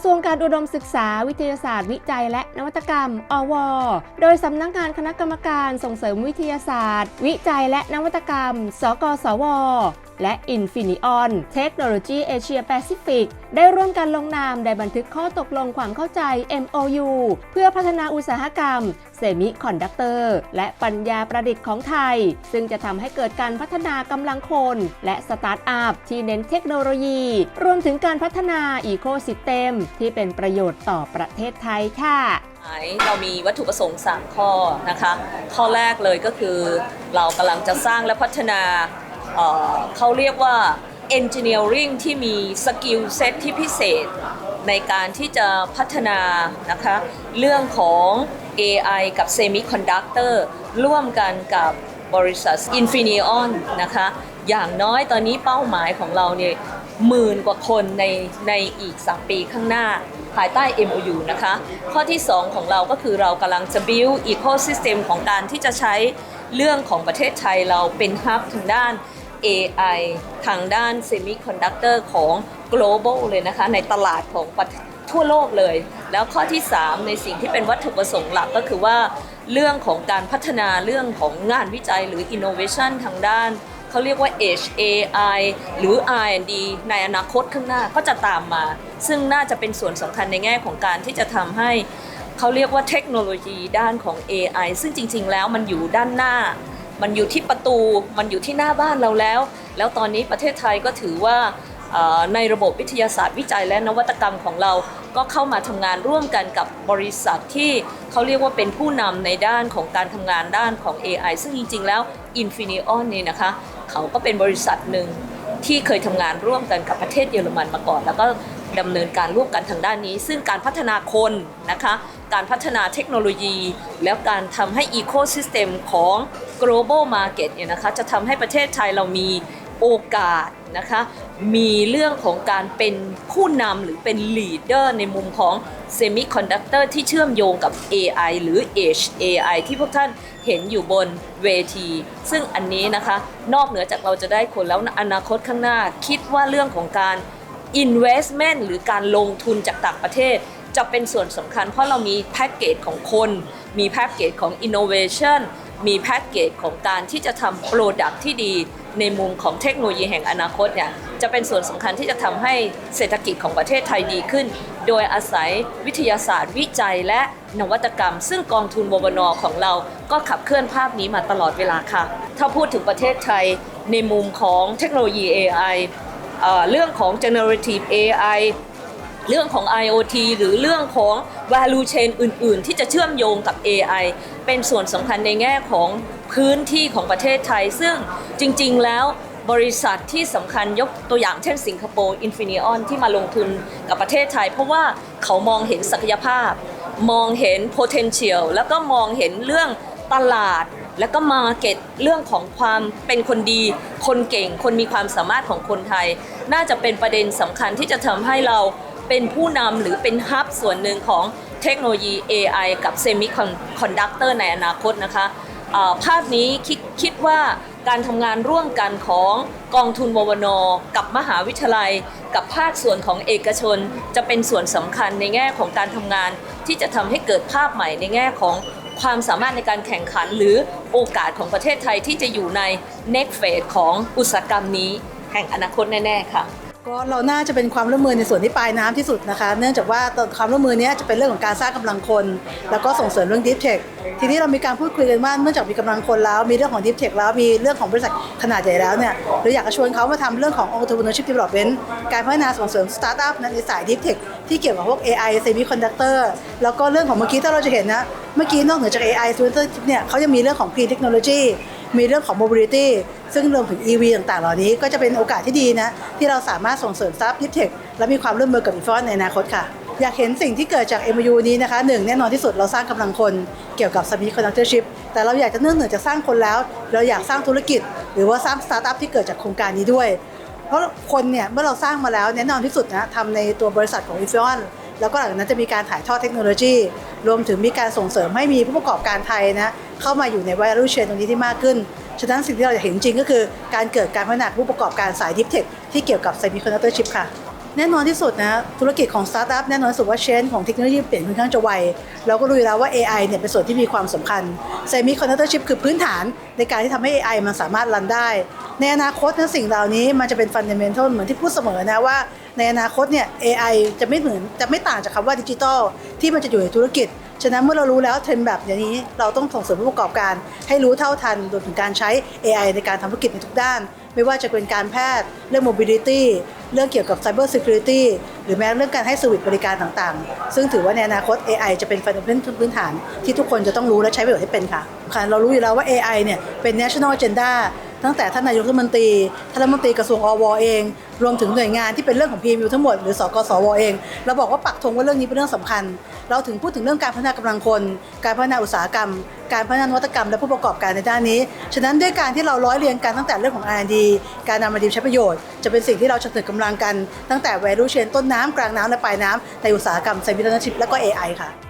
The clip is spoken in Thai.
ระทรวงการอุดมศึกษาวิทยาศาสตร์ วิจัย และนวัตกรรม อว โดยสำนักงานคณะกรรมการส่งเสริมวิทยาศาสตร์ วิจัยและนวัตกรรม สกสว และ Infineon Technology Asia Pacific ได้ร่วมกันลงนามในบันทึกข้อตกลงความเข้าใจ MOU เพื่อพัฒนาอุตสาหกรรมเซมิคอนดักเตอร์และปัญญาประดิษฐ์ของไทย ซึ่งจะทำให้เกิดการพัฒนากำลังคน และสตาร์ทอัพที่เน้นเทคโนโลยี รวมถึงการพัฒนาอีโคซิสเต็มที่เป็นประโยชน์ต่อประเทศไทยค่ะเรามีวัตถุประสงค์ 3 ข้อนะคะ ข้อแรกเลยก็คือเรากำลังจะสร้างและพัฒนา เขาเรียกว่า engineering ที่มีสกิลเซ็ตที่พิเศษ ในการที่จะพัฒนานะคะเรื่องของ AI กับ Semiconductor ร่วมกันกับบริษัท Infineon นะคะอย่างน้อยตอนนี้เป้าหมายของเราเนี่ยหมื่นกว่าคนในในอีก 3 ปีข้างหน้าภายใต้ MOU นะคะ ข้อที่ 2 ของเราก็คือเรากำลังจะ build ecosystem ของการที่จะใช้เรื่องของประเทศไทยเราเป็นฮับทางด้าน AI ทางด้าน Semiconductor ของ global เลยนะคะ ในตลาดของทศทั่วโลกเลย แล้วข้อที่ 3 ในสิ่งที่เป็นวัตถุประสงค์หลักก็คือว่า เรื่องของการพัฒนาเรื่องของงานวิจัยหรือ innovation ทางด้านเขาเรียกว่า HAI หรือ R&D ในอนาคตข้างหน้าก็จะตามมา ซึ่งน่าจะเป็นส่วนสำคัญในแง่ของการที่จะทำให้เขาเรียกว่าเทคโนโลยีด้านของ AI ซึ่งจริง ๆ แล้วมันอยู่ด้านหน้า มันอยู่ที่ประตู มันอยู่ที่หน้าบ้านเราแล้ว แล้วตอนนี้ประเทศไทยก็ถือว่าในระบบวิทยาศาสตร์วิจัยและนวัตกรรมของเรา ก็เข้ามาทำงานร่วมกันกับบริษัทที่เขาเรียกว่าเป็นผู้นำในด้านของการทำงานด้านของ AI ซึ่งจริงๆแล้ว Infineon นี่นะคะ เขาก็เป็นบริษัทหนึ่งที่เคยทำงานร่วมกันกับประเทศเยอรมันมาก่อน แล้วก็ ดำเนินการร่วมกันทางด้านนี้ ซึ่งการพัฒนาคนนะคะ การพัฒนาเทคโนโลยี แล้วการทำให้ Ecosystem ของ global market เนี่ยนะคะจะทำให้ประเทศไทยเรามีโอกาสนะคะมีเรื่องของการเป็นผู้นำหรือเป็น leader ในมุมของ semiconductor ที่เชื่อมโยงกับ AI หรือ Edge AI ที่พวกท่านเห็นอยู่บนเวที ซึ่งอันนี้นะคะ นอกเหนือจากเราจะได้คนแล้วอนาคตข้างหน้าคิดว่าเรื่องของการ investment หรือการลงทุนจากต่างประเทศ จะเป็นส่วนสำคัญ เพราะเรามีแพ็กเกจของคน มีแพ็กเกจของ innovation มีแพ็กเกจของการที่จะทำโปรดักที่ดีในมุมของเทคโนโลยีแห่งอนาคตเนี่ยจะเป็นส่วนสำคัญที่จะทำให้เศรษฐกิจของประเทศไทยดีขึ้น โดยอาศัยวิทยาศาสตร์ วิจัยและนวัตกรรม ซึ่งกองทุนววนของเราก็ขับเคลื่อนภาพนี้มาตลอดเวลาค่ะ ถ้าพูดถึงประเทศไทยในมุมของเทคโนโลยี AI เรื่องของ generative AI เรื่องของ IoT หรือเรื่องของ value chain อื่น ๆ ที่จะเชื่อมโยงกับ AI เป็นส่วนสำคัญในแง่ของพื้นที่ของประเทศไทย ซึ่งจริง ๆ แล้วบริษัทที่สำคัญยกตัวอย่างเช่นสิงคโปร์ Infineon ที่มาลงทุนกับประเทศไทย เพราะว่าเขามองเห็นศักยภาพ มองเห็น potential แล้วก็มองเห็นเรื่องตลาด แล้วก็มาเก็ตเรื่องของความเป็นคนดี คนเก่ง คนมีความสามารถของคนไทย น่าจะเป็นประเด็นสำคัญที่จะทำให้เราเป็นผู้นำหรือเป็นฮับส่วนหนึ่งของเทคโนโลยี AI กับเซมิคอนดักเตอร์ในอนาคตนะคะาภาพนี้คิดคิดว่าการทำงานร่วมกันของกองทุนววนกับมหาวิทยาลัย กับภาคส่วนของเอกชน จะเป็นส่วนสำคัญในแง่ของการทำงานที่จะทำให้เกิดภาพใหม่ในแง่ของ ความสามารถในการแข่งขันหรือโอกาสของประเทศไทยที่จะอยู่ใน next phase ของอุตสาหกรรมนี้แห่งอนาคตแน่ ๆ ค่ะ ก็เราน่าจะเป็นความร่วมมือในส่วนที่ปลายน้ำที่สุดนะคะ เนื่องจากว่าความร่วมมือนี้จะเป็นเรื่องของการสร้างกำลังคน แล้วก็ส่งเสริมเรื่อง Deep Tech ทีนี้เรามีการพูดคุยกันว่าเนื่องจากมีกำลังคนแล้วมีเรื่องของ Deep Tech แล้วมีเรื่องของบริษัทขนาดใหญ่แล้วเนี่ยเราอยากจะชวนเขามาทำเรื่องของ Entrepreneurship Development การพัฒนาส่งเสริมสตาร์ทอัพในสาย Deep Tech ที่เกี่ยวกับพวก AI Semiconductor แล้วก็เรื่องของเมื่อกี้ถ้าเราจะเห็นนะเมื่อกี้นอกเหนือจาก AI Semiconductor เนี่ยเขายังมีเรื่องของ Clean Technology มีเรื่องของ mobility ซึ่งรวมถึง EV ต่างๆ เหล่านี้ก็จะเป็นโอกาสที่ดีนะ ที่เราสามารถส่งเสริมสตาร์ท Deep Tech และมีความร่วมมือกับอีฟอนในอนาคตค่ะ อยากเห็นสิ่งที่เกิดจาก MU นี้นะคะหนึ่งแน่นอนที่สุดเราสร้างกำลังคนเกี่ยวกับ Semiconductor Chip แต่เราอยากจะเนื่องเหนือจากสร้างคนแล้ว เราอยากสร้างธุรกิจ หรือว่าสร้างสตาร์ทอัพที่เกิดจากโครงการนี้ด้วย เพราะคนเนี่ยเมื่อเราสร้างมาแล้วแน่นอนที่สุดนะทำในตัวบริษัทของ i f ฟ o n แล้วก็หลังจากนั้นจะมีการถ่ายทอดเทคโนโลยี รวมถึงมีการส่งเสริมให้มีผู้ประกอบการไทยนะเข้ามาอยู่ใน value chain ตรงนี้ที่มากขึ้น ฉะนั้นสิ่งที่เราจะเห็นจริงก็คือ การเกิดการพัฒนาผู้ประกอบการสายดิฟเทคที่เกี่ยวกับ semiconductor chip ค่ะแน่นอนที่สุดนะธุรกิจของสตาร์ทอัพแน่นอนสุดว่าเชนของเทคโนโลยีเปลี่ยนค่อนข้างจะไว เราก็รู้อยู่แล้วว่า AI เนี่ยเป็นส่วนที่มีความสำคัญ Semi Conductor Chip คือพื้นฐานในการที่ทำให้ AI มันสามารถรันได้ ในอนาคตนะสิ่งเหล่านี้มันจะเป็นฟันเดเมนทัลเหมือนที่พูดเสมอนะว่า ในอนาคตเนี่ย AI จะไม่เหมือนจะไม่ต่างจากคำว่าดิจิทัลที่มันจะอยู่ในธุรกิจ ฉะนั้นเมื่อเรารู้แล้วเทรนด์แบบอย่างนี้เราต้องส่งเสริมผู้ประกอบการ ให้รู้เท่าทันรวมถึงการใช้ AI ในการทำธุรกิจในทุกด้าน ไม่ว่าจะเป็นการแพทย์ เรื่อง mobility เรื่องเกี่ยวกับ cyber security หรือแม้เรื่องการให้สวิตบริการต่างๆ ซึ่งถือว่าในอนาคต AI จะเป็นฟันเดเมนทัลพื้นฐานที่ทุกคนจะต้องรู้และใช้ประโยชน์ให้เป็นค่ะค่ะเรารู้อยู่แล้วว่า AI เนี่ยเป็น national agenda ตั้งแต่ท่านนายกรัฐมนตรีท่านรัฐมนตรีกระทรวงอวเอง รวมถึงหน่วยงานที่เป็นเรื่องของ PMU ทั้งหมดหรือสกสวเองเราบอกว่าปักธงว่าเรื่องนี้เป็นเรื่องสำคัญ เราถึงพูดถึงเรื่องการพัฒนากำลังคน การพัฒนาอุตสาหกรรม การพัฒนานวัตกรรม และผู้ประกอบการในด้านนี้ ฉะนั้นด้วยการที่เราร้อยเรียงกันตั้งแต่เรื่องของ R&D การนำมาดีใช้ประโยชน์ จะเป็นสิ่งที่เราจะถึงกำลังกันตั้งแต่ value chain ต้นน้ำกลางน้ำและปลายน้ำในอุตสาหกรรมไซมิลชิพและก็ AI ค่ะ